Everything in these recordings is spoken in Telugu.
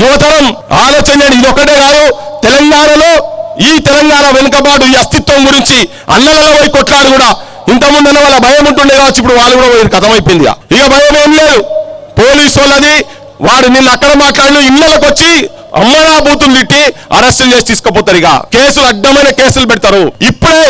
యువతరం ఆలోచన ఇది ఒకటే కాదు. తెలంగాణలో ఈ తెలంగాణ వెనుకబాటు ఈ అస్తిత్వం గురించి అన్నలలో పోయి కొట్లాడు కూడా ఇంతకుముందు వాళ్ళ భయం ఉంటుండే కావచ్చు ఇప్పుడు వాళ్ళు కూడా పోయి కథం ఇక. భయం ఏం లేదు. పోలీసు వాళ్ళది వాడు నిన్న అక్కడ మాట్లాడిన ఇళ్ళకి వచ్చి అమ్మరా బూతులు తిట్టి అరెస్టులు చేసి తీసుకుపోతారు ఇక. కేసులు అడ్డమైన కేసులు పెడతారు. ఇప్పుడే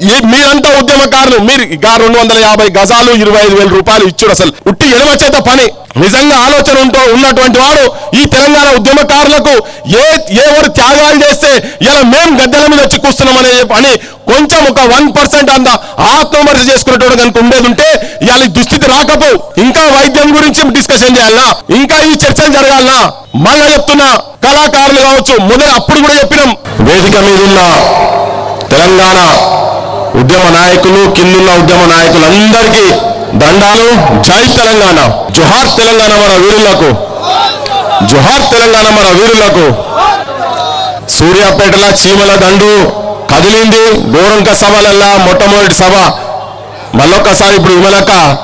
ఈ- మీరంతా ఉద్యమకారులు మీరు రెండు వందల యాభై గజాలు ఇరవై ఐదు వేల రూపాయలు ఇచ్చుడు అసలు. ఉట్టి ఎడమచేత పని. నిజంగా ఆలోచన ఉంటూ ఉన్నటువంటి వాడు ఈ తెలంగాణ ఉద్యమకారులకు ఏ ఎవరు త్యాగాలు చేస్తే ఇలా మేము గద్దెల మీద వచ్చి కూర్చున్నామనే అని కొంచెం ఒక వన్ పర్సెంట్ అంత ఆత్మవిమర్శ చేసుకునేటోడు కనుక ఉండేది ఉంటే ఇవాళ దుస్థితి రాకపో. ఇంకా వైద్యం గురించి డిస్కషన్ చేయాలనా ఇంకా ఈ చర్చలు జరగాలనా మళ్ళా చెప్తున్నా కళాకారులు కావచ్చు మొదలు అప్పుడు కూడా చెప్పినాం. వేదిక మీద ఉన్న తెలంగాణ ఉద్యమ నాయకులు కిందున్న ఉద్యమ నాయకులందరికీ దండాలు. జై తెలంగాణ. జుహార్ తెలంగాణ మన వీరులకు. జోహార్ తెలంగాణ మన వీరులకు. సూర్యాపేటల చీమల దండు కదిలింది. గోరంక సభలల్లా మొట్టమొదటి సభ. మళ్ళొక్కసారి ఇప్పుడు విమలక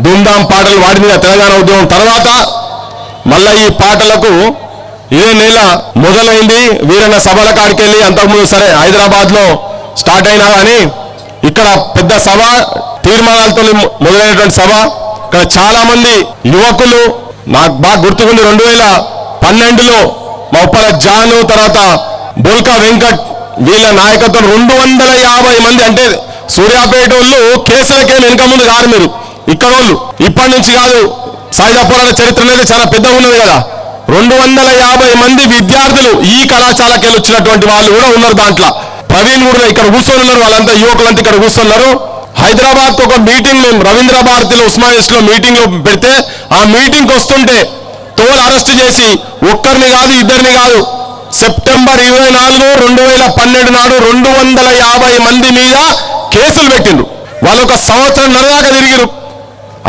ధూమ్ధాం పాటలు వాడింది తెలంగాణ ఉద్యమం తర్వాత మళ్ళా ఈ పాటలకు ఇదే నెల మొదలైంది? వీరన్న సభల కాడికి వెళ్ళి అంతకుముందు సరే హైదరాబాద్లో స్టార్ట్ అయినా కానీ ఇక్కడ పెద్ద సభ తీర్మానాలతో మొదలైనటువంటి సభ ఇక్కడ చాలా మంది యువకులు నాకు బాగా గుర్తుకుంది రెండు వేల పన్నెండులో మా ఉప్పల జాను తర్వాత బొల్కా వెంకట్ వీళ్ళ నాయకత్వం రెండు వందల యాభై మంది అంటే సూర్యాపేట వాళ్ళు కేసులకేం వెనక ముందు కాదు మీరు. ఇక్కడ వాళ్ళు ఇప్పటి నుంచి కాదు సాయుధ పోరాట చరిత్ర అనేది చాలా పెద్దగా ఉన్నది కదా. రెండు వందల యాభై మంది విద్యార్థులు ఈ కళాశాలకి వచ్చినటువంటి వాళ్ళు కూడా ఉన్నారు దాంట్లో. ప్రవీణ్ కూడా ఇక్కడ కూర్చొని ఉన్నారు వాళ్ళంతా యువకులంతా ఇక్కడ కూర్చున్నారు. హైదరాబాద్ ఒక మీటింగ్ మేము రవీంద్ర భారతిలో ఉస్మానియస్లో మీటింగ్లో పెడితే ఆ మీటింగ్ వస్తుంటే తోలు అరెస్ట్ చేసి ఒక్కరిని కాదు ఇద్దరిని కాదు సెప్టెంబర్ ఇరవై నాలుగు రెండు వేల పన్నెండు నాడు రెండు వందల యాభై మంది మీద కేసులు పెట్టిండ్రు. వాళ్ళు ఒక సంవత్సరం నరదాకా తిరిగిరు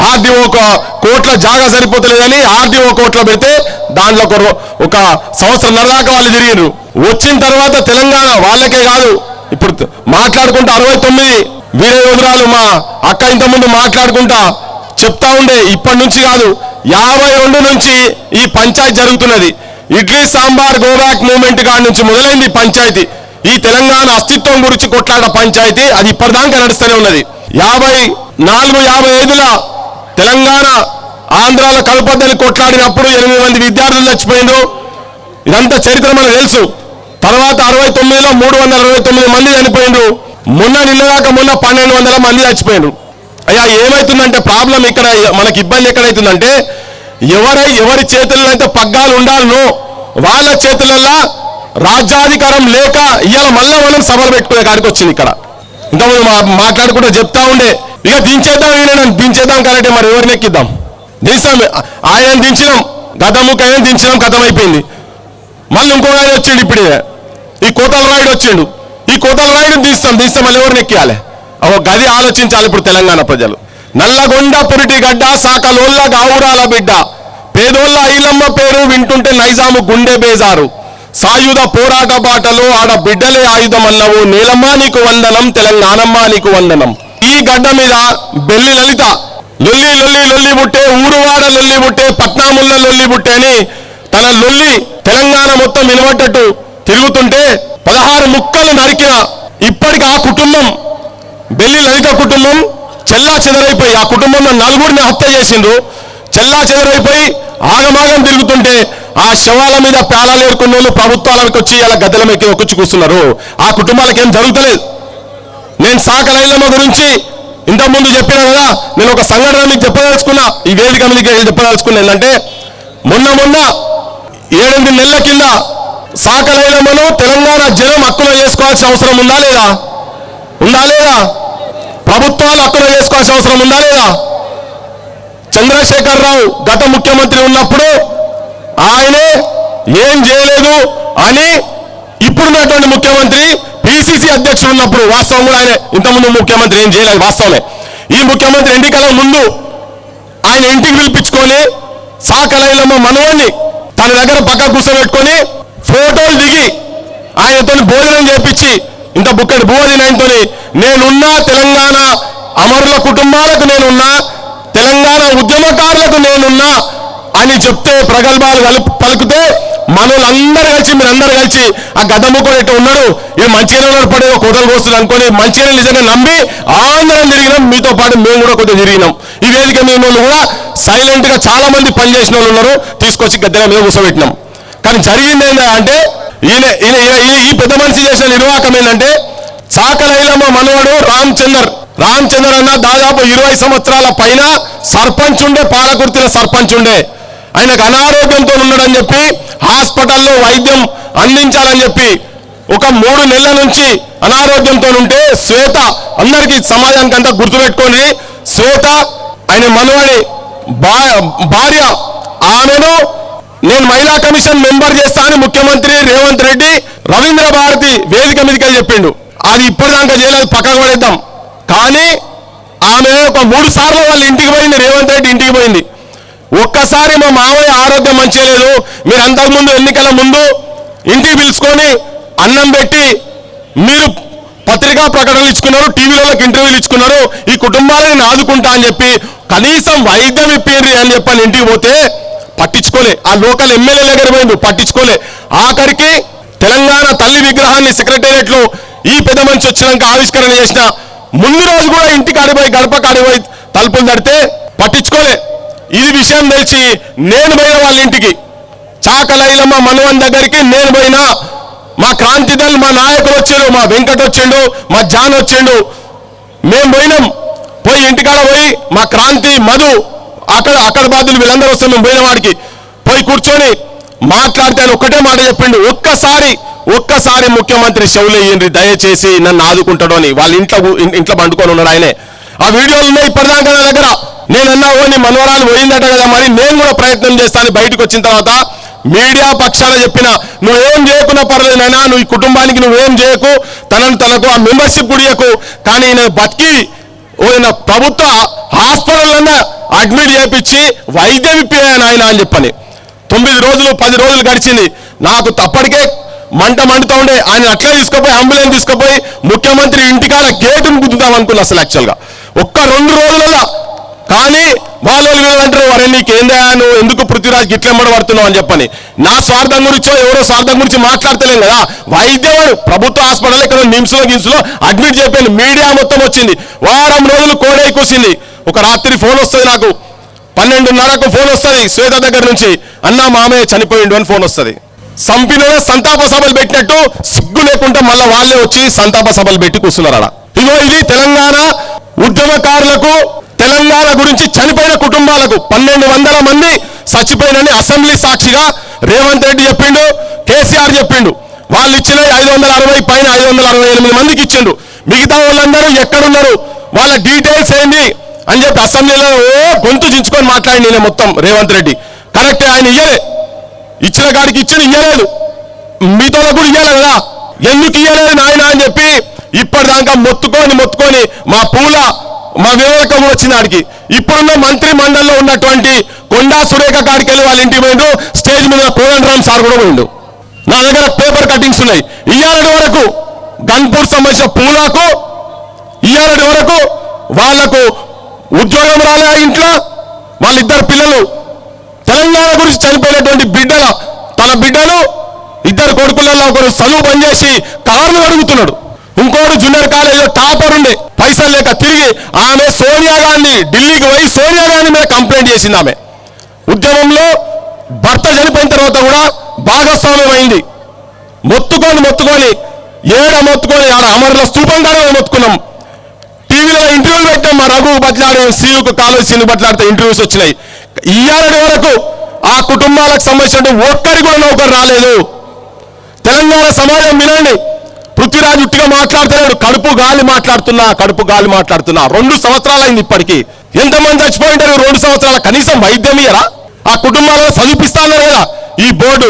ఆర్డీఓ ఒక కోట్ల జాగా సరిపోతలేదని ఆర్డీఓ కోట్ల పెడితే దాంట్లో ఒక ఒక సంవత్సరం నరదాకా వాళ్ళు తిరిగిరు వచ్చిన తర్వాత తెలంగాణ వాళ్ళకే కాదు. ఇప్పుడు మాట్లాడుకుంటా అరవై తొమ్మిది వీరయోధురాలు మా అక్క ఇంతకుముందు మాట్లాడుకుంటా చెప్తా ఉండే ఇప్పటి నుంచి కాదు యాభై రెండు నుంచి ఈ పంచాయతీ జరుగుతున్నది. ఇడ్లీ సాంబార్ గోబ్యాక్ మూవ్మెంట్ కాడి నుంచి మొదలైంది పంచాయతీ. ఈ తెలంగాణ అస్తిత్వం గురించి కొట్లాడిన పంచాయతీ అది ఇప్పటిదాకా నడుస్తూనే ఉన్నది. యాభై నాలుగు యాభై ఐదుల తెలంగాణ ఆంధ్రాలో కలపద్దని కొట్లాడినప్పుడు ఎనిమిది మంది విద్యార్థులు చచ్చిపోయిండ్రు ఇదంతా చరిత్ర మనకు తెలుసు. తర్వాత అరవై తొమ్మిదిలో మూడు వందల అరవై తొమ్మిది మంది చనిపోయిండ్రు. మొన్న నిన్నదాకా మొన్న పన్నెండు వందల మంది చచ్చిపోయిండ్రు. అయ్యా ఏమైతుందంటే ప్రాబ్లం ఇక్కడ మనకి ఇబ్బంది ఎక్కడైతుందంటే ఎవరై ఎవరి చేతుల్లో అయితే పగ్గాలు ఉండాలనో వాళ్ళ చేతులలో రాజ్యాధికారం లేక ఇవాళ మళ్ళీ మనం సభలు పెట్టుకునే కాడికి వచ్చింది ఇక్కడ. ఇంకా మా- మాట్లాడుకుంటూ చెప్తా ఉండే ఇక దించేద్దాం ఈయన దించేద్దాం కాబట్టి మరి ఎవరిని ఎక్కిద్దాం? దించాం ఆయన దించినాం గతముఖ ఆయన దించినాం గతం అయిపోయింది మళ్ళీ ఇంకో ఆయన వచ్చిండు ఇప్పుడే. ఈ కోతల రాయుడు వచ్చిండు. ఈ కోతలరాయుడు తీస్తాం తీస్తే మళ్ళీ ఎవరిని ఎక్కియాలి? ఒక గది ఆలోచించాలి ఇప్పుడు తెలంగాణ ప్రజలు. నల్లగొండ పురిటి గడ్డ సాకలోళ్ళ గావురాల బిడ్డ. పేదోళ్ళ ఐలమ్మ పేరు వింటుంటే నైజాము గుండె బేజారు. సాయుధ పోరాట బాటలో ఆడ బిడ్డలే ఆయుధం అన్నవు నీలమ్మ నీకు వందనం తెలంగాణమ్మ నీకు వందనం. ఈ గడ్డ మీద బెల్లి లలిత. లొల్లి లొల్లి లొల్లి బుట్టే ఊరువాడ లొల్లి బుట్టే పట్నాముల్ల లొల్లి బుట్టే అని తన లొల్లి తెలంగాణ మొత్తం వినబడ్డట్టు తిరుగుతుంటే పదహారు ముక్కలు నరికిన ఇప్పటికి ఆ కుటుంబం బెల్లి లలిత కుటుంబం చెల్లా చెదరైపోయి ఆ కుటుంబంలో నలుగురిని హత్య చేసిండ్రు. చెల్లా చెదరైపోయి ఆగమాగం తిరుగుతుంటే ఆ శవాల మీద పేలాలు ఏరుకున్న వాళ్ళు ప్రభుత్వాలకు వచ్చి ఇలా గద్దెల మీద వచ్చి కూర్చున్నారు. ఆ కుటుంబాలకు ఏం జరుగుతలేదు. నేను సాకలైలమ్మ గురించి ఇంతకుముందు చెప్పిన చెప్పినా కదా నేను ఒక సంఘటన మీకు చెప్పదలుచుకున్నా ఈ వేదిక మీకు చెప్పదలుచుకున్నా. ఏంటంటే మొన్న మొన్న ఏడెనిమిది నెలల కింద సాకలైలమ్మను తెలంగాణ జనం హక్కులో చేసుకోవాల్సిన అవసరం ఉందా లేదా? ఉందా లేదా? ప్రభుత్వాలు హక్కులో చేసుకోవాల్సిన అవసరం ఉందా లేదా? చంద్రశేఖరరావు గత ముఖ్యమంత్రి ఉన్నప్పుడు ఆయనే ఏం చేయలేదు అని ఇప్పుడున్నటువంటి ముఖ్యమంత్రి పిసిసి అధ్యక్షుడు ఉన్నప్పుడు వాస్తవం కూడా ఆయన. ఇంతకుముందు ముఖ్యమంత్రి ఏం చేయలేదు వాస్తవమే. ఈ ముఖ్యమంత్రి ఎన్నికల ముందు ఆయన ఇంటికి పిలిపించుకొని సాకలైలమ్మ మనవాణ్ణి తన దగ్గర పక్క కూర్చోబెట్టుకొని ఫోటోలు దిగి ఆయనతో భోజనం చేపించి ఇంత బుక్కడి భోజనం ఆయనతో నేనున్నా తెలంగాణ అమరుల కుటుంబాలకు నేనున్నా తెలంగాణ ఉద్యమకారులకు నేనున్నా అని చెప్తే ప్రగల్భాలు కలుపు పలుకుతే మనోళ్ళందరూ కలిసి మీరందరూ కలిసి ఆ గద్దముక్కడు ఎట్టు ఉన్నాడు ఏ మంచిగా ఉన్నాడు పడే కోటలు కోస్తుంది అనుకొని మంచిగా నిజంగా నమ్మి ఆంధ్రం తిరిగినాం. మీతో పాటు మేము కూడా కొద్దిగా తిరిగినాం. ఈ వేదిక మీద వాళ్ళు కూడా సైలెంట్గా చాలా మంది పనిచేసిన వాళ్ళు ఉన్నారు. తీసుకొచ్చి గద్దెల మీద కూర్చోబెట్టినాం. కానీ జరిగింది ఏంటంటే అంటే ఈయన ఈయన ఈ- ఈ పెద్ద మనిషి చేసిన నిర్వాహకం ఏంటంటే చాకలైలమ్మ మనవాడు రామచందర్. రామచందర్ అన్న దాదాపు ఇరవై సంవత్సరాల పైన సర్పంచ్ ఉండే పాలకుర్తిలో సర్పంచ్ ఉండే ఆయనకు అనారోగ్యంతో ఉన్నాడని చెప్పి హాస్పిటల్లో వైద్యం అందించాలని చెప్పి ఒక మూడు నెలల నుంచి అనారోగ్యంతో ఉంటే శ్వేత అందరికీ సమాజానికి అంతా గుర్తుపెట్టుకొని శ్వేత ఆయన మనవడి భార్య ఆమెను నేను మహిళా కమిషన్ మెంబర్ చేస్తా అని ముఖ్యమంత్రి రేవంత్ రెడ్డి రవీంద్ర భారతి వేదిక మీదకి చెప్పిండు. అది ఇప్పటిదాకా చేయలేదు పక్కకు పడేద్దాం. కానీ ఆమె ఒక మూడు సార్లు వాళ్ళ ఇంటికి పోయింది రేవంత్ రెడ్డి ఇంటికి పోయింది. ఒక్కసారి మా మామయ్య ఆరోగ్యం మంచిగా లేదు. మీరు అంతకుముందు ఎన్నికల ముందు ఇంటికి పిలుచుకొని అన్నం పెట్టి మీరు పత్రికా ప్రకటనలు ఇచ్చుకున్నారు టీవీలోకి ఇంటర్వ్యూలు ఇచ్చుకున్నారు ఈ కుటుంబాలను నేను ఆదుకుంటా అని చెప్పి కనీసం వైద్యం ఇప్పిర్రి అని చెప్పని ఇంటికి పోతే పట్టించుకోలే. ఆ లోకల్ ఎమ్మెల్యే దగ్గర పోయింది పట్టించుకోలే. ఆఖరికి తెలంగాణ తల్లి విగ్రహాన్ని సెక్రటేరియట్లో ఈ పెద్ద మనిషి వచ్చినాక ఆవిష్కరణ చేసిన ముందు రోజు కూడా ఇంటికి ఆడిపోయి గడప కాడిపోయి తలుపులు తడితే పట్టించుకోలే. ఇది విషయం తెలిసి నేను పోయిన వాళ్ళ ఇంటికి చాకలైలమ్మ మనవన్ దగ్గరికి నేను పోయినా మా క్రాంతిదల్ మా నాయకులు వచ్చిండు మా వెంకట్ వచ్చిండు మా జాన్ వచ్చిండు. మేము పోయినాం. పోయి ఇంటికాడ పోయి మా క్రాంతి మధు అక్కడ అక్కడ బాధ్యులు వీళ్ళందరూ వస్తే మేము పోయిన వాడికి. పోయి కూర్చొని మాట్లాడితే ఆయన ఒక్కటే మాట చెప్పిండు ఒక్కసారి ఒక్కసారి ముఖ్యమంత్రి షవులయ్యండి దయచేసి నన్ను ఆదుకుంటాడు అని. వాళ్ళ ఇంట్లో ఇంట్లో పండుకొని ఉన్నాడు ఆయనే. ఆ వీడియోలు ఉన్నాయి ఇప్పటిదాకా నా దగ్గర నేనన్నా అన్నా ఓ నీ మనవరాలు పోయిందట కదా మరి నేను కూడా ప్రయత్నం చేస్తాను బయటకు వచ్చిన తర్వాత మీడియా పక్షాన చెప్పిన నువ్వేం చేయకున్నా పర్లేదు నైనా నువ్వు ఈ కుటుంబానికి నువ్వేం చేయకు తనను తనకు ఆ మెంబర్షిప్ గుడియకు. కానీ నేను బతికి ఓయన ప్రభుత్వ హాస్పిటల్ అడ్మిట్ చేయించి వైద్యం ఇప్పాను ఆయన అని చెప్పని. తొమ్మిది రోజులు పది రోజులు గడిచింది. నాకు తప్పటికే మంట మండుతూ ఉండే. ఆయన అట్లే తీసుకుపోయి అంబులెన్స్ తీసుకుపోయి ముఖ్యమంత్రి ఇంటికాడ గేటును గుద్దుదాం అనుకున్నా అసలు యాక్చువల్గా ఒక్క రెండు రోజులలో. కానీ వాళ్ళు వీళ్ళు అంటారు వరే నీకేందా నువ్వు ఎందుకు పృథ్వీరాజ్ గిట్లెంబడి పడుతున్నావు అని చెప్పని. నా స్వార్థం గురించో ఎవరో స్వార్థం గురించి మాట్లాడతలేం కదా. వైద్యం ప్రభుత్వ హాస్పిటల్ ఇక్కడ నిమ్స్లో గిమ్స్లో అడ్మిట్ చెప్పాను మీడియా మొత్తం వచ్చింది. వారం రోజులు కోడై కూసింది. ఒక రాత్రి ఫోన్ వస్తుంది నాకు. పన్నెండున్నరకు ఫోన్ వస్తుంది శ్వేత దగ్గర నుంచి. అన్నా మామయ్య చనిపోయిండు అని ఫోన్ వస్తుంది. సంపిననే సంతాప సభలు పెట్టినట్టు సిగ్గు లేకుండా మళ్ళీ వాళ్ళే వచ్చి సంతాప సభలు పెట్టి కూర్చున్నారు అలా ఇగో ఇది తెలంగాణ ఉద్యమకారులకు తెలంగాణ గురించి చనిపోయిన కుటుంబాలకు పన్నెండు వందల మంది చచ్చిపోయినని అసెంబ్లీ సాక్షిగా రేవంత్ రెడ్డి చెప్పిండు కేసీఆర్ చెప్పిండు. వాళ్ళు ఇచ్చిన ఐదు వందల అరవై పైన ఐదు వందల అరవై ఎనిమిది మందికి ఇచ్చిండు. మిగతా వాళ్ళందరూ ఎక్కడున్నారు? వాళ్ళ డీటెయిల్స్ ఏంది? అని చెప్పి అసెంబ్లీలో ఓ గొంతు చించుకొని మాట్లాడి నేను మొత్తం రేవంత్ రెడ్డి. కరెక్ట్ ఆయన ఇయ్యలే. ఇచ్చిన కాడికి ఇచ్చిన ఇయ్యలేదు. వాళ్ళకు కూడా ఇయ్యాలి కదా. ఎందుకు ఇయ్యలేదు నాయన అని చెప్పి ఇప్పటిదాకా మొత్తుకొని మొత్తుకొని మా పూల మా వివేకం వచ్చిన వచ్చింది ఇప్పుడున్న మంత్రి మండలిలో ఉన్నటువంటి కొండా సురేఖ కాడికి వెళ్ళి వాళ్ళ ఇంటికి పోయిండు స్టేజ్ మీద కోదండరామ్ సార్ కూడా పోయిండు. నా దగ్గర పేపర్ కటింగ్స్ ఉన్నాయి. ఇయ్యాలటి వరకు గన్పూర్ సంబంధించిన పూలకు ఇయ్యాలటి వరకు వాళ్ళకు ఉద్యోగం రాలే ఆ ఇంట్లో. వాళ్ళిద్దరు పిల్లలు తెలంగాణ గురించి చనిపోయినటువంటి బిడ్డల తన బిడ్డలు ఇద్దరు కొడుకులలో ఒకరు చదువు పనిచేసి కార్లు అడుగుతున్నాడు ఇంకోడు జూనియర్ కాలేజీలో టాపర్ ఉండే పైసలు లేక తిరిగి ఆమె సోనియా గాంధీ ఢిల్లీకి పోయి సోనియా గాంధీ మీద కంప్లైంట్ చేసింది ఆమె. ఉద్యమంలో భర్త చనిపోయిన తర్వాత కూడా భాగస్వామ్యం అయింది. మొత్తుకొని మొత్తుకొని ఏడ మొత్తుకొని ఆడ అమరుల స్థూపం కాడ మొత్తుకున్నాం. టీవీలో ఇంటర్వ్యూ పెట్టాం మా రఘు బట్లాడే సీయుకు కాలేజ్ సీని బట్లాడితే ఇంటర్వ్యూస్ వచ్చినాయి. ఇయ్యాలటి వరకు ఆ కుటుంబాలకు సంబంధించిన ఒక్కడి కూడా నౌకరు రాలేదు. తెలంగాణ సమాజం వినండి. పృథ్వీరాజ్ ఉట్టిగా మాట్లాడుతున్నాడు. కడుపు గాలి మాట్లాడుతున్నా కడుపు గాలి మాట్లాడుతున్నా. రెండు సంవత్సరాలు అయింది ఇప్పటికి. ఎంతమంది చచ్చిపోయింటారు? రెండు సంవత్సరాల కనీసం వైద్యం ఇయరా ఆ కుటుంబాలను చదివిపిస్తాను కదా ఈ బోర్డు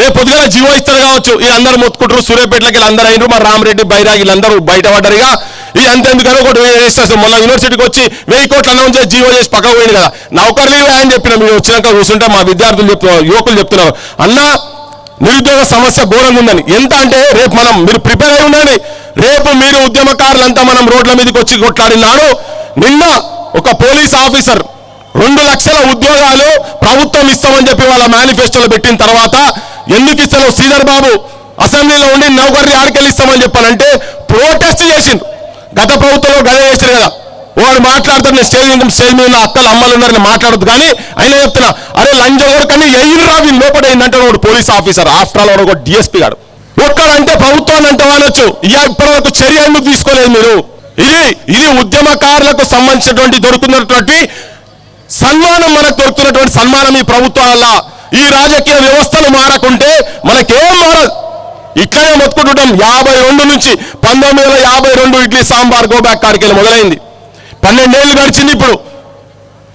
రేపు పొద్దుగా జీవో ఇస్తారు కావచ్చు. వీళ్ళందరూ మొత్తుకుంటారు. సూర్యపేటలకి వీళ్ళందరూ అయినరు. మా రామరెడ్డి బైరాగ్ వీళ్ళందరూ బయటపడ్డారుగా. ఈ అంతెందుకని ఒకటి వేసేస్తాం మొన్న యూనివర్సిటీకి వచ్చి వెయ్యి కోట్లు అనౌన్స్ చేసి జీవో చేసి పక్కకు పోయింది కదా. నౌకర్లు అని చెప్పిన మీరు వచ్చినాక కూర్చుంటే మా విద్యార్థులు చెప్తున్నారు యువకులు చెప్తున్నారు. అన్నా నిరుద్యోగ సమస్య ఘోరంగా ఉందని. ఎంత అంటే రేపు మనం మీరు ప్రిపేర్ అయి ఉండండి. రేపు మీరు ఉద్యమకారులంతా మనం రోడ్ల మీదకి వచ్చి కొట్లాడినాడు నిన్న ఒక పోలీస్ ఆఫీసర్ రెండు లక్షల ఉద్యోగాలు ప్రభుత్వం ఇస్తామని చెప్పి వాళ్ళ మేనిఫెస్టోలో పెట్టిన తర్వాత ఎందుకు ఇస్తాను శ్రీధర్ బాబు అసెంబ్లీలో ఉండి నౌకర్ని ఆడికెళ్ళిస్తామని చెప్పానంటే ప్రొటెస్ట్ చేసిండు. గత ప్రభుత్వంలో గదే చేశారు కదా. వాడు మాట్లాడుతున్న స్టేజ్ మీద స్టేజ్ మీద ఉన్న అక్కలు అమ్మలు ఉన్నారని మాట్లాడదు కానీ ఆయన చెప్తున్నా అరే లంజ వరకు కానీ ఎయిర్రా వీళ్ళు లోపల వాడు పోలీస్ ఆఫీసర్ ఆఫ్టర్ ఆల్ వాడు ఒక డిఎస్పీ గాడు. ఒక్కడంటే ప్రభుత్వాన్ని అంటే వానొచ్చు ఇక ఇప్పటివరకు చర్య ఎందుకు తీసుకోలేదు మీరు? ఇది ఇది ఉద్యమకారులకు సంబంధించినటువంటి దొరుకుతున్నటువంటి సన్మానం మనకు దొరుకుతున్నటువంటి సన్మానం ఈ ప్రభుత్వం వల్ల ఈ రాజకీయ వ్యవస్థలు మారకుంటే మనకేం మారదు. ఇట్లనే మొత్తుకుంటుంటాం. యాభై రెండు నుంచి పంతొమ్మిది వందల యాభై రెండు ఇడ్లీ సాంబార్ గోబ్యాక్ కాడికి మొదలైంది. పన్నెండేళ్ళు గడిచింది ఇప్పుడు.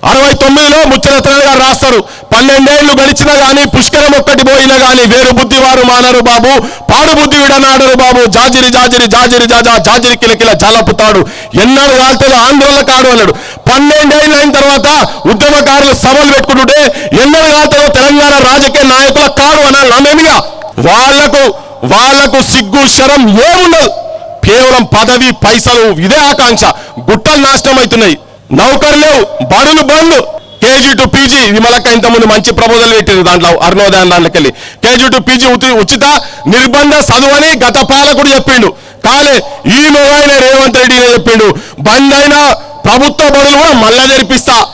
అరవై తొమ్మిదిలో ముచ్చరత్నాలు గారు రాస్తారు. పన్నెండేళ్ళు గడిచినా గానీ పుష్కరం ఒక్కటి పోయినా గానీ వేరు బుద్ధి వారు మానరు బాబు పాడు బుద్ధి విడనాడరు బాబు. జాజిరి జాజిరి జాజిరి జాజా జాజిరి కిలకిల జలపుతాడు. ఎన్నడు కాలుతుంది ఆంధ్రుల కాడు అన్నాడు. పన్నెండేళ్ళు అయిన తర్వాత ఉద్యమకారులు సభలు పెట్టుకుంటుంటే ఎన్నో కాలుతుందో తెలంగాణ రాజకీయ నాయకుల కాడు అన్నాడు. నమ్మేమిగా వాళ్ళకు వాళ్ళకు సిగ్గు శరం ఏముండదు. కేవలం పదవి పైసలు ఇదే ఆకాంక్ష. గుట్టలు నాశనం అవుతున్నాయి నౌకరు లేవు బడులు బండ్లు. కేజీ టు పీజీ విమలక్క ఇంతకుముందు మంచి ప్రపోజల్ పెట్టింది దాంట్లో Arunodayam దాంట్లోకెళ్ళి K G to P G ఉచిత నిర్బంధ చదువని గత పాలకుడు చెప్పిండు. కాలే ఈ ఆయన రేవంత్ రెడ్డి చెప్పిండు. బంద్ అయిన ప్రభుత్వ బడులు కూడా మళ్ళా జరిపిస్తా.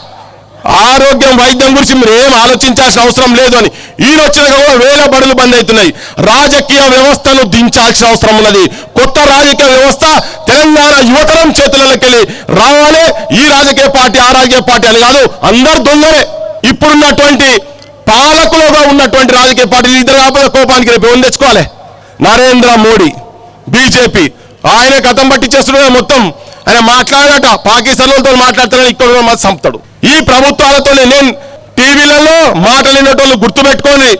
ఆరోగ్యం వైద్యం గురించి మీరు ఏం ఆలోచించాల్సిన అవసరం లేదు అని. ఈయన కూడా వేల బడులు బంద్ అవుతున్నాయి. రాజకీయ వ్యవస్థను దించాల్సిన అవసరం ఉన్నది. కొత్త రాజకీయ వ్యవస్థ తెలంగాణ యువతరం చేతులలోకి వెళ్ళి రావాలి. ఈ రాజకీయ పార్టీ ఆ రాజకీయ పార్టీ అని కాదు అందరు దొంగలే. ఇప్పుడున్నటువంటి పాలకులుగా ఉన్నటువంటి రాజకీయ పార్టీలు ఇద్దరు కాకపోతే కోపానికి రేపు ఏం తెచ్చుకోవాలి? నరేంద్ర మోడీ బీజేపీ. ఆయన కథం పట్టించేస్తున్నాడు మొత్తం. ఆయన మాట్లాడట పాకిస్తాన్ వాళ్ళతో మాట్లాడుతున్నాడు ఇక్కడ సంపుతాడు చంపుతాడు. ఈ ప్రభుత్వాలతో నేను టీవీలలో మాటలు గుర్తుపెట్టుకొని గుర్తుపెట్టుకోండి.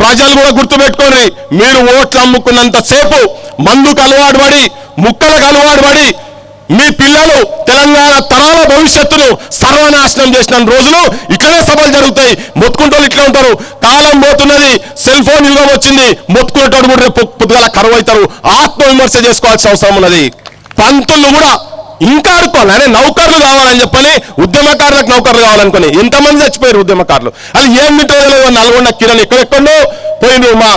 ప్రజలు కూడా గుర్తుపెట్టుకోండి. మీరు ఓట్లు అమ్ముకున్నంతసేపు మందుకు అలవాటు పడి ముక్కలకు అలవాటు పడి మీ పిల్లలు తెలంగాణ తరాల భవిష్యత్తును సర్వనాశనం చేసిన రోజులు ఇక్కడే సభలు జరుగుతాయి. మొత్తుకుంటోళ్ళు ఇట్లా ఉంటారు. కాలం పోతున్నది సెల్ ఫోన్ యుగం వచ్చింది మొత్తుకునేటోడు కూడా రేపు పొద్దుగాల కరువు అవుతారు ఆత్మవిమర్శ చేసుకోవాల్సిన అవసరం ఉన్నది. పంతులు కూడా ఇంకా అనుకోవాలి అనే నౌకర్లు కావాలని చెప్పని ఉద్యమకారులకు నౌకర్లు కావాలనుకుని ఎంతమంది చచ్చిపోయారు ఉద్యమకారులు? అది ఏం తింటుందో నల్గొండ కిరణ్ ఎక్కడెక్కడో పోయిండ్రు మా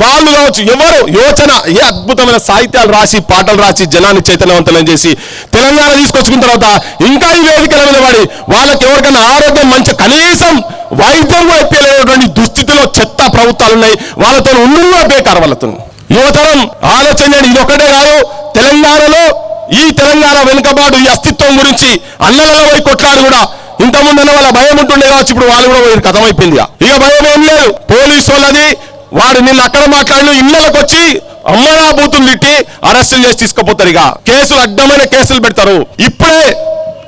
వాళ్ళు కావచ్చు ఎవరు? యోచన ఏ అద్భుతమైన సాహిత్యాలు రాసి పాటలు రాసి జనాన్ని చైతన్యవంతులను చేసి తెలంగాణ తీసుకొచ్చుకున్న తర్వాత ఇంకా ఈ వేదికల మీద పడి వాళ్ళకి ఎవరికైనా ఆరోగ్యం మంచి కనీసం వైద్యం కూడా దుస్థితిలో చెత్త ప్రభుత్వాలు ఉన్నాయి. వాళ్ళతో ఉండుగా బేకారు వాళ్ళతో యువతరం ఆలోచన ఇది ఒకటే కాదు తెలంగాణలో ఈ తెలంగాణ వెనుకబాటు ఈ అస్తిత్వం గురించి అన్నలలో పోయి కొట్లాడు కూడా ఇంతకుముందు అన్న వాళ్ళ భయం ఉంటుండే కావచ్చు ఇప్పుడు వాళ్ళు కూడా పోయి కథం ఇక. భయం ఏం లేదు. పోలీసు వాళ్ళది వాడు నిన్న అక్కడ మాట్లాడిన ఇళ్ళకి వచ్చి అమ్మరా బూతులు తిట్టి అరెస్టులు చేసి తీసుకుపోతారు ఇక. కేసులు అడ్డమైన కేసులు పెడతారు. ఇప్పుడే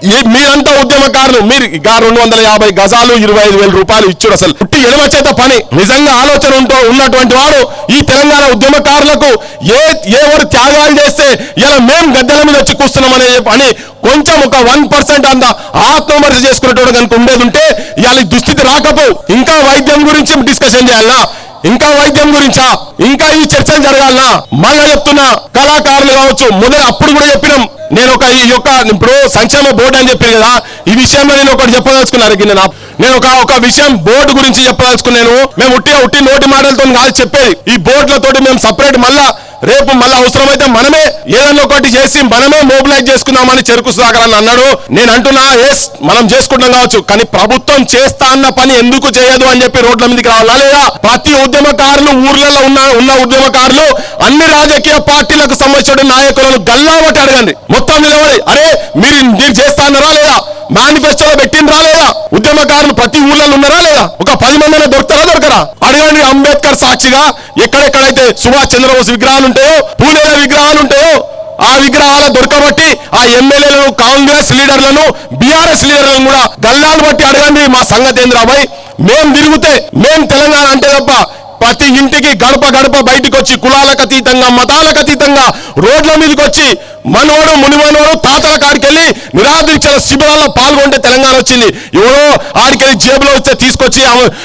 ఈ- మీరంతా ఉద్యమకారులు. మీరు ఇక రెండు వందల యాభై గజాలు ఇరవై ఐదు వేల రూపాయలు ఇచ్చుడు అసలు. పుట్టి ఎడమ చేత పని. నిజంగా ఆలోచన ఉంటూ ఉన్నటువంటి వాడు ఈ తెలంగాణ ఉద్యమకారులకు ఏ ఎవరు త్యాగాలు చేస్తే ఇలా మేము గద్దెల మీద వచ్చి కూర్చున్నామనే అని కొంచెం ఒక వన్ పర్సెంట్ అంత ఆత్మమర్శ చేసుకునేటోడు కనుక ఉండేది ఉంటే ఇవాళ దుస్థితి రాకపో. ఇంకా వైద్యం గురించి డిస్కషన్ చేయాలనా ఇంకా వైద్యం గురించా? ఇంకా ఈ చర్చలు జరగాలనా? మళ్ళా చెప్తున్నా కళాకారులు కావచ్చు మొదలు అప్పుడు కూడా చెప్పినాం. నేను ఒక ఈ యొక్క ఇప్పుడు సంక్షేమ బోర్డు అని చెప్పాను కదా ఈ విషయంలో నేను ఒకటి చెప్పదలుచుకున్నాను గిన్నె నేను ఒక ఒక విషయం బోర్డు గురించి చెప్పదలుచుకున్నాను. మేము ఉట్టి ఉట్టి నోటి మాటలతో కాదు చెప్పేది. ఈ బోర్డులతోటి మేము సపరేట్ మళ్ళా రేపు మళ్ళీ అవసరమైతే మనమే ఏదన్నా ఒకటి చేసి మనమే మొబిలైజ్ చేసుకుందామని చెరుకు సాగర్ అని అన్నాడు. నేను అంటున్నా ఎస్ మనం చేసుకుంటాం కావచ్చు కానీ ప్రభుత్వం చేస్తా అన్న పని ఎందుకు చేయదు? అని చెప్పి రోడ్ల మీదకి రావాలా లేదా? ప్రతి ఉద్యమకారులు ఊర్లలో ఉన్న ఉన్న ఉద్యమకారులు అన్ని రాజకీయ పార్టీలకు సంబంధించిన నాయకులను గల్లాబట్టి అడగండి. మొత్తం నిలబడి అరే మీరు మీరు చేస్తా అన్నారా లేదా? మేనిఫెస్టోలో పెట్టిండ్రా లేదా? ఉద్యమకారులు ప్రతి ఊర్లలో ఉన్నారా లేదా? ఒక పది మంది దొరుకుతారా దొరకరా? అడగండి అంబేద్కర్ సాక్షిగా ఎక్కడెక్కడైతే సుభాష్ చంద్రబోస్ విగ్రహాలు ఉంటాయో పూలేల విగ్రహాలు ఉంటాయో ఆ విగ్రహాలు దొరకబట్టి ఆ ఎమ్మెల్యేలను కాంగ్రెస్ లీడర్లను బీఆర్ఎస్ లీడర్లను కూడా గల్లాలు బట్టి అడగండి మా సంగతి ఏంద్రాబాయ్ మేం తిరిగితే మేం తెలంగాణ అంటే తప్ప ప్రతి ఇంటికి గడప గడప బయటికి వచ్చి కులాలకు అతీతంగా మతాలకు అతీతంగా రోడ్ల మీదకి వచ్చి మనవడు మునిమనవడు తాతల కాడికి వెళ్ళి నిరాదీక్షల శిబిరాల్లో పాల్గొంటే తెలంగాణ వచ్చింది. ఎవరో ఆడికెళ్ళి జేబులో వస్తే తీసుకొచ్చి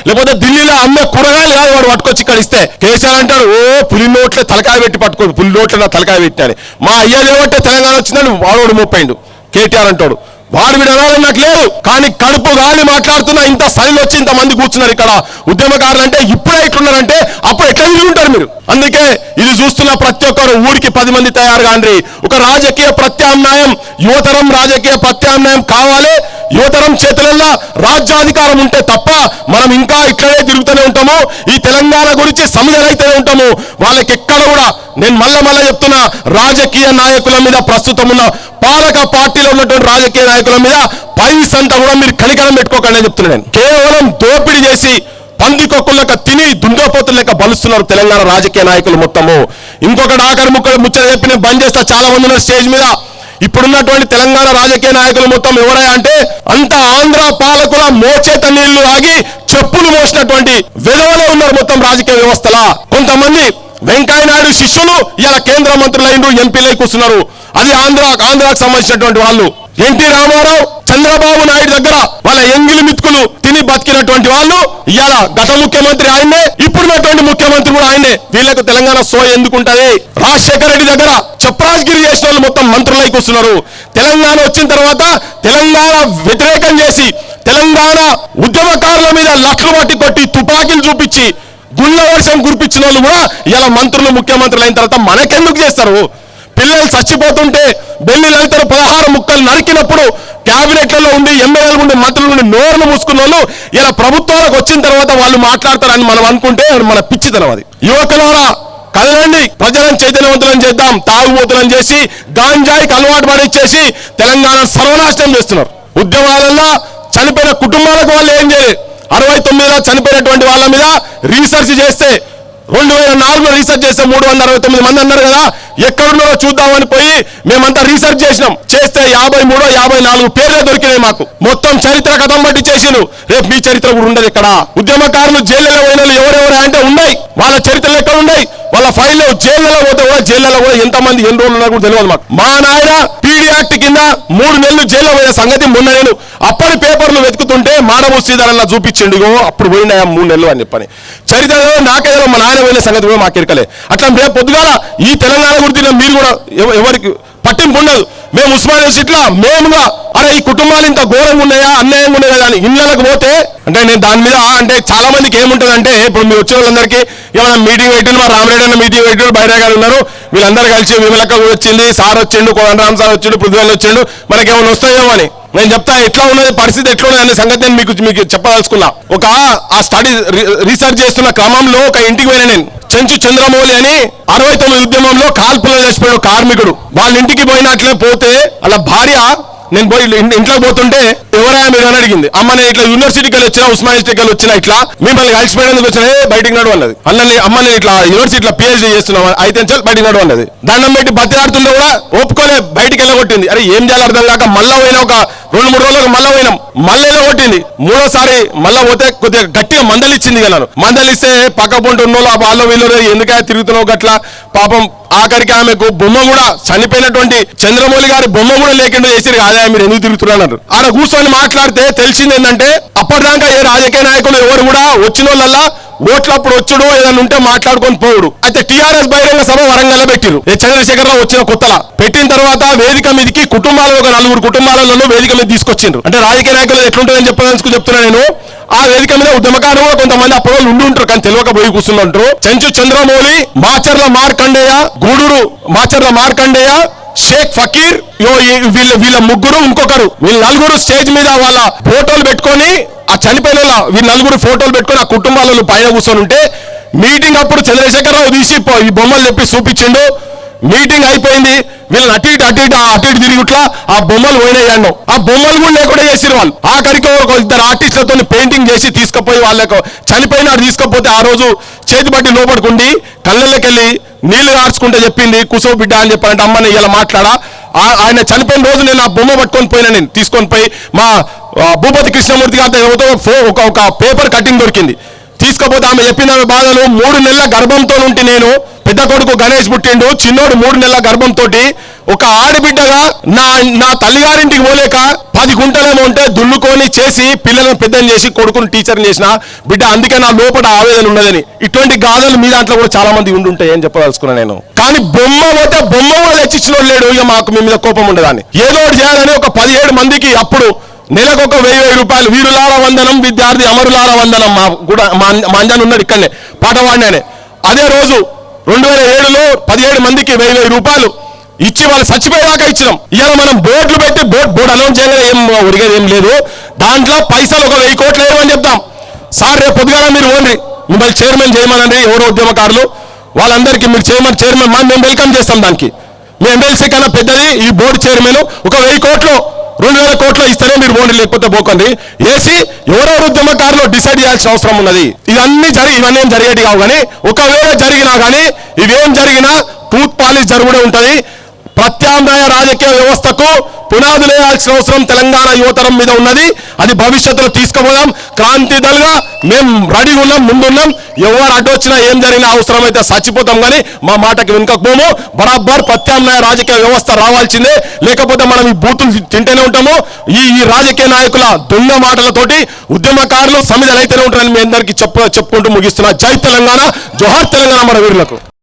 లేకపోతే ఢిల్లీలో అమ్మే కూరగాయలు కాదు వాడు పట్టుకొచ్చి ఇక్కడ ఇస్తే. కేసీఆర్ అంటాడు ఓ పులి నోట్లే తలకాయ పెట్టి పట్టుకో పులి నోట్లో నా తలకాయ పెట్టాడు. మా అయ్యా లేవంటే తెలంగాణ వచ్చిందని వాడోడు ముప్పైండు కేటీఆర్ అంటాడు వాడు వీడు అనాలని నాకు లేదు కానీ కడుపు గాలి మాట్లాడుతున్న ఇంత సైలు వచ్చి ఇంత మంది కూర్చున్నారు ఇక్కడ. ఉద్యమకారులు అంటే ఇప్పుడే ఇట్లున్నారంటే అప్పుడు ఎట్లా తిరిగి ఉంటారు మీరు? అందుకే ఇది చూస్తున్న ప్రతి ఒక్కరు ఊరికి పది మంది తయారు కాండ్రి. ఒక రాజకీయ ప్రత్యామ్నాయం యువతరం రాజకీయ ప్రత్యామ్నాయం కావాలి. యువతరం చేతులలో రాజ్యాధికారం ఉంటే తప్ప మనం ఇంకా ఇట్లనే తిరుగుతూనే ఉంటాము. ఈ తెలంగాణ గురించి సమజలైతేనే ఉంటాము. వాళ్ళకి ఎక్కడ కూడా నేను మళ్ళా మళ్ళా చెప్తున్నా రాజకీయ నాయకుల మీద ప్రస్తుతం ఉన్న పాలక పార్టీలో ఉన్నటువంటి రాజకీయ నాయకుల మీద పైసంతా కూడా మీరు కనికరం పెట్టుకోకండి అని చెప్తున్నా నేను. కేవలం దోపిడీ చేసి పందికొక్కులక తిని దుంగపోతుల లెక్క బలుస్తున్నారు తెలంగాణ రాజకీయ నాయకులు మొత్తము. ఇంకొకటి ఆఖరి ముక్కలు ముచ్చట చెప్పి నేను బంద్ చేస్తా. చాలా మంది ఉన్నారు స్టేజ్ మీద. ఇప్పుడున్నటువంటి తెలంగాణ రాజకీయ నాయకులు మొత్తం ఎవరయ్యా అంటే అంత ఆంధ్ర పాలకుల మోచేత నీళ్ళు ఆగి చెప్పులు మోసినటువంటి వెలువలో ఉన్నారు మొత్తం రాజకీయ వ్యవస్థలా. కొంతమంది వెంకయ్యనాయుడు శిష్యులు ఇలా కేంద్ర మంత్రులైన ఎంపీలై కూర్చున్నారు. అది ఆంధ్ర ఆంధ్రాకు సంబంధించినటువంటి వాళ్ళు. ఎన్టీ రామారావు చంద్రబాబు నాయుడు దగ్గర వాళ్ళ ఎంగిలి మిత్కులు తిని బతికినటువంటి వాళ్ళు ఇవాళ గత ముఖ్యమంత్రి ఆయనే ఇప్పుడున్నటువంటి ముఖ్యమంత్రి కూడా ఆయనే వీళ్ళకు తెలంగాణ సో ఎందుకుంటది? రాజశేఖర రెడ్డి దగ్గర చప్రాజ్గిరి చేసిన వాళ్ళు మొత్తం మంత్రులై కూర్చున్నారు. తెలంగాణ వచ్చిన తర్వాత తెలంగాణ వ్యతిరేకం చేసి తెలంగాణ ఉద్యమకారుల మీద లక్షలు పట్టి కొట్టి తుపాకీలు చూపించి గుళ్ళ వర్షం కురిపించిన వాళ్ళు కూడా ఇలా మంత్రులు ముఖ్యమంత్రులు అయిన తర్వాత మనకెందుకు చేస్తారు? పిల్లలు చచ్చిపోతుంటే బెల్లి లలితలు పదహారు ముక్కలు నరికినప్పుడు క్యాబినెట్లలో ఉండి ఎమ్మెల్యేలు ఉండి మంత్రులు ఉండి నోరును మూసుకున్న వాళ్ళు ఇలా ప్రభుత్వాలకు వచ్చిన తర్వాత వాళ్ళు మాట్లాడతారని మనం అనుకుంటే మన పిచ్చితనం అది. యువకులారా కదలండి ప్రజలను చైతన్యవంతులను చేద్దాం. తాగుబోతులను చేసి గాంజాయికి అలవాటు పడిచ్చేసి తెలంగాణ సర్వనాశనం చేస్తున్నారు. ఉద్యమాలల్లో చనిపోయిన కుటుంబాలకు వాళ్ళు ఏం చేయలేదు అరవై తొమ్మిదిలో చనిపోయినటువంటి వాళ్ళ మీద రీసెర్చ్ చేస్తే రెండు వేల నాలుగులో రీసెర్చ్ చేస్తే మూడు వందల అరవై తొమ్మిది మంది అన్నారు కదా. ఎక్కడున్నారో చూద్దామని పోయి మేమంతా రీసెర్చ్ చేసినాం. చేస్తే యాభై మూడో యాభై నాలుగు పేర్లే దొరికినాయి మాకు. మొత్తం చరిత్ర కథం బట్టి చేసిండు రేపు మీ చరిత్ర కూడా ఉండదు ఇక్కడ. ఉద్యమకారులు జైల్లో పోయిన ఎవరెవరు అంటే ఉన్నాయి. వాళ్ళ చరిత్రలు ఎక్కడ ఉన్నాయి? వాళ్ళ ఫైల్లో జైల్లో పోతే కూడా జైల్లో కూడా ఎంతమంది ఎన్ని రోజులు ఉన్నారు కూడా తెలియదు మాకు. మా నాయన పీడీ యాక్ట్ కింద మూడు నెలలు జైల్లో పోయిన సంగతి మొన్న నేను వెతుకుతుంటే మానవ శ్రీధరన్న చూపించిండు అప్పుడు పోయినా మూడు నెలలు అని చెప్పని. చరిత్ర నాకేదో మా నాయన పోయిన సంగతి కూడా మాకు ఎరకలే అట్లా రేపు పొద్దుగాల ఈ తెలంగాణ గురించి మీరు కూడా ఎవరికి పట్టింపు ఉండదు. మేము ఉస్మానియా యూనివర్సిటీలో మేముగా అరే ఈ కుటుంబాలు ఇంత ఘోరంగా ఉన్నాయా? అన్యాయంగా ఉన్నాయా కానీ అని పోతే అంటే నేను దాని మీద అంటే చాలా మందికి ఏముంటుంది అంటే ఇప్పుడు మీరు వచ్చిన వాళ్ళందరికీ ఏమైనా మీటింగ్ పెట్టిన మా రామరెడ్డి అన్న మీటింగ్ పెట్టిన బైరా గారు ఉన్నారు. వీళ్ళందరూ కలిసి విమలక్క వచ్చింది సార్ వచ్చిండు కోదండరామ్ సార్ వచ్చిండు పృథ్వీలు వచ్చిండు. మనకి ఏమైనా వస్తాయేమో అని. నేను చెప్తా ఎట్లా ఉన్నది పరిస్థితి ఎట్లా ఉన్నది అనే సంగతి నేను మీకు మీకు చెప్పదలుచుకున్నా. ఒక ఆ స్టడీ రీసెర్చ్ చేస్తున్న క్రమంలో ఒక ఇంటికి పోయిన నేను. చెంచు చంద్రమౌళి అని అరవై తొమ్మిది ఉద్యమంలో కాల్పులో చచ్చిపోయాడు కార్మికుడు. వాళ్ళ ఇంటికి పోయినట్లే పోతే వాళ్ళ భార్య నేను పోయి ఇంట్లో పోతుంటే ఎవరైనా మీరు అని అడిగింది అమ్మ నేను ఇట్లా యూనివర్సిటీకి వెళ్ళి వచ్చిన ఉస్మాన్ వచ్చిన ఇట్లా? మిమ్మల్ని కలిసిపోయేందుకు వచ్చిన బయటికి నడు అన్నది. అన్నని అమ్మ నేను ఇట్లా యూనివర్సిటీలో పిహెచ్డీ చేస్తున్నావు అయితే చాలు బయటికి నడు అన్నది. దండం పెట్టి బతిలాడుతుంటే కూడా ఒప్పుకోలే బయటికి వెళ్ళగొట్టింది. అరే ఏం చేయాలి అర్థం కాక మళ్ళా పోయిన ఒక రెండు మూడు రోజులకు మళ్ళా పోయినాం. మళ్ళీ కొట్టింది మూడోసారి మళ్ళా పోతే కొద్దిగా గట్టిగా మందలిచ్చింది కదా మందలిస్తే పక్క పొంటి ఉన్న వాళ్ళు, ఆ వాళ్ళు వీళ్ళు ఎందుకే తిరుగుతున్నావు గట్లా? పాపం ఆఖరికి ఆమెకు బొమ్మ కూడా చనిపోయినటువంటి చంద్రమౌళి గారి బొమ్మ కూడా లేకుండా చేసిరు అదే మీరు ఎందుకు తిరుగుతున్నారు ఆడ కూర్చొని మాట్లాడితే తెలిసింది ఏంటంటే అప్పటిదాకా ఏ రాజకీయ నాయకులు ఎవరు కూడా వచ్చిన వాళ్ళల్లా ఓట్లప్పుడు వచ్చుడు ఏదైనా ఉంటే మాట్లాడుకొని పోవుడు. అయితే టీఆర్ఎస్ బహిరంగ సభ వరంగల్ పెట్టిరు చంద్రశేఖర చంద్రశేఖర్ రావు వచ్చిన కొత్తలా. పెట్టిన తర్వాత వేదిక మీదకి కుటుంబాలు ఒక నలుగురు కుటుంబాలలో వేదిక మీద తీసుకొచ్చిండ్రు. అంటే రాజకీయ నాయకులు ఎట్లుంటుందని చెప్పదలుచుకు చెప్తున్నా నేను. ఆ వేదిక మీద ఉద్యమకారులు కూడా కొంతమంది అప్పుడు ఉండి ఉంటారు కానీ తెలియక పోయి కూర్చుంటారు చెంచు చంద్రమౌళి మాచర్ల మార్కండేయ గూడూరు మాచర్ల మార్కండేయ షేక్ ఫకీర్ యో ఈ- వీళ్ళ వీళ్ళ ముగ్గురు ఇంకొకరు వీళ్ళ నలుగురు స్టేజ్ మీద వాళ్ళ ఫోటోలు పెట్టుకొని ఆ చనిపోయిన వాళ్ళ వీళ్ళ నలుగురు ఫోటోలు పెట్టుకొని ఆ కుటుంబాలలో పైన కూర్చొని ఉంటే మీటింగ్ అప్పుడు చంద్రశేఖరరావు తీసి పో- ఈ బొమ్మలు చెప్పి చూపించిండు. మీటింగ్ అయిపోయింది. వీళ్ళని అటు ఇటు అటు ఇటు అటు ఇటు తిరిగి ఇట్లా ఆ బొమ్మలు పోయినాయి ఆ బొమ్మలు కూడా లేకుండా చేసిన వాళ్ళు. ఆఖరికి ఒక ఇద్దరు ఆర్టిస్టులతో పెయింటింగ్ చేసి తీసుకుపోయి వాళ్ళకు చనిపోయినాడు తీసుకపోతే ఆ రోజు చేతి బట్టి లోపడుకుండి కళ్ళల్లోకెళ్ళి నీళ్ళు కార్చుకుంటే చెప్పింది కుసో బిడ్డ అని చెప్పాలంటే అమ్మని ఇలా మాట్లాడా? ఆ- ఆయన చనిపోయిన రోజు నేను ఆ బొమ్మ పట్టుకొని పోయినా నేను తీసుకొని పోయి మా భూపతి కృష్ణమూర్తి గారి ఎవరితో ఫో- ఒక ఒక పేపర్ కటింగ్ దొరికింది. తీసుకపోతే ఆమె చెప్పిన బాధలు. మూడు నెలల గర్భంతో ఉంటే నేను పెద్ద కొడుకు గణేష్ పుట్టిండు. చిన్నోడు మూడు నెలల గర్భంతో ఒక ఆడబిడ్డగా నా నా తల్లిగారింటికి పోలేక పది గుంటలేమో ఉంటే దుల్లుకొని చేసి పిల్లలను పెద్దని చేసి కొడుకుని టీచర్ని చేసిన బిడ్డ. అందుకే నా లోపల ఆవేదన ఉన్నదని. ఇటువంటి గాథలు మీ దాంట్లో కూడా చాలా మంది ఉండుంటాయి అని చెప్పదలుచుకున్నాను నేను. కానీ బొమ్మ పోతే బొమ్మ కూడా తెచ్చిచ్చిన లేడు. ఇక మాకు మీ మీద కోపం ఉండదని. ఏదో ఒకటి చేయాలని ఒక పదిహేడు మందికి అప్పుడు నెలకు ఒక వెయ్యి వెయ్యి రూపాయలు. వీరులార వందనం విద్యార్థి అమరులార వందనం. మా కూడా మా అంజాన్ ఉన్నాడు ఇక్కడనే పాట అదే రోజు రెండు వేల ఏడులో పదిహేడు మందికి వెయ్యి వెయ్యి రూపాయలు ఇచ్చి వాళ్ళు చచ్చిపోయేదాకా ఇచ్చినాం. ఇవాళ మనం బోర్డులు పెట్టి బోర్డు బోర్డు అనౌన్స్ చేయలేదు ఏం ఉరిగేది ఏం లేదు. దాంట్లో పైసలు ఒక వెయ్యి కోట్లు వేయమని చెప్తాం. సార్ రేపు పొద్దుగాల మీరు ఓన్రి మిమ్మల్ని చైర్మన్ చేయమనండి ఎవరో ఉద్యమకారులు. వాళ్ళందరికీ మీరు చైర్మన్ చైర్మన్ మేము వెల్కమ్ చేస్తాం దానికి. మీ ఎమ్మెల్సీ కన్నా పెద్దది ఈ బోర్డు చైర్మన్ ఒక వెయ్యి కోట్లు. రెండు వేల కోట్లు ఇస్తేనే మీరు పోండి లేకపోతే పోకండి. వేసి ఎవరెవరు ఉద్యమకారులు డిసైడ్ చేయాల్సిన అవసరం ఉన్నది. ఇవన్నీ జరిగి ఇవన్నీ ఏం జరిగేటి కావు కానీ ఒకవేళ జరిగినా కానీ ఇవేం జరిగినా టూత్ పాలిష్ జరుగుడే ఉంటది. ప్రత్యామ్నాయ రాజకీయ వ్యవస్థకు పునాదులు వేయాల్సిన అవసరం తెలంగాణ యువతరం మీద ఉన్నది. అది భవిష్యత్తులో తీసుకుపోదాం. క్రాంతి దళగా మేము రెడీగా ఉన్నాం ముందున్నాం. ఎవరు అటొచ్చినా ఏం జరిగినా అవసరం అయితే చచ్చిపోతాం కానీ మా మాటకి వెనుకపోము బరాబర్ ప్రత్యామ్నాయ రాజకీయ వ్యవస్థ రావాల్సిందే. లేకపోతే మనం ఈ బూతులు తింటేనే ఉంటాము. ఈ ఈ రాజకీయ నాయకుల దొంగ మాటలతోటి ఉద్యమకారులు సమిధలు అయితేనే ఉంటారని మీ అందరికీ చెప్ప చెప్పుకుంటూ ముగిస్తున్నా. జై తెలంగాణ. జోహార్ తెలంగాణ మన వీరులకు.